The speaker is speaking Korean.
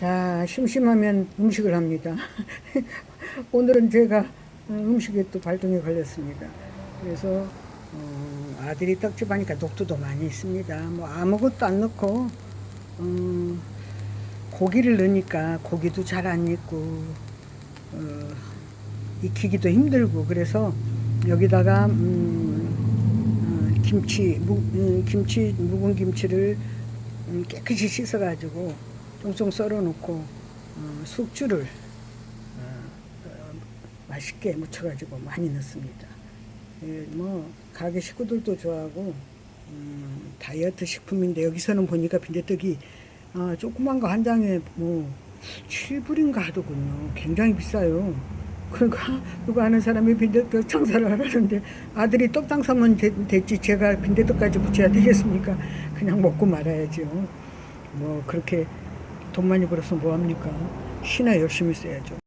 자, 심심하면 음식을 합니다. 오늘은 제가 음식에 또 발동이 걸렸습니다. 그래서 어, 아들이 떡집 하니까 녹두도 많이 있습니다. 뭐 아무것도 안 넣고 음, 고기를 넣으니까 고기도 잘 안 익고 어, 익히기도 힘들고 그래서 여기다가 음, 어, 김치 무, 음, 김치 묵은 김치를 음, 깨끗이 씻어가지고 쫑쫑 썰어놓고 어, 숙주를 어, 어, 맛있게 묻혀가지고 많이 넣습니다. 예, 뭐 가게 식구들도 좋아하고 음, 다이어트 식품인데 여기서는 보니까 빈대떡이 어, 조그만 거 한 장에 뭐 7불인가 하더군요. 굉장히 비싸요. 그러니까 누가 아는 사람이 빈대떡 장사를 하라는데 아들이 떡 장사면 되- 됐지 제가 빈대떡까지 붙여야 되겠습니까? 그냥 먹고 말아야죠. 뭐 그렇게 돈 많이 벌어서 뭐 합니까? 쉬나 열심히 써야죠.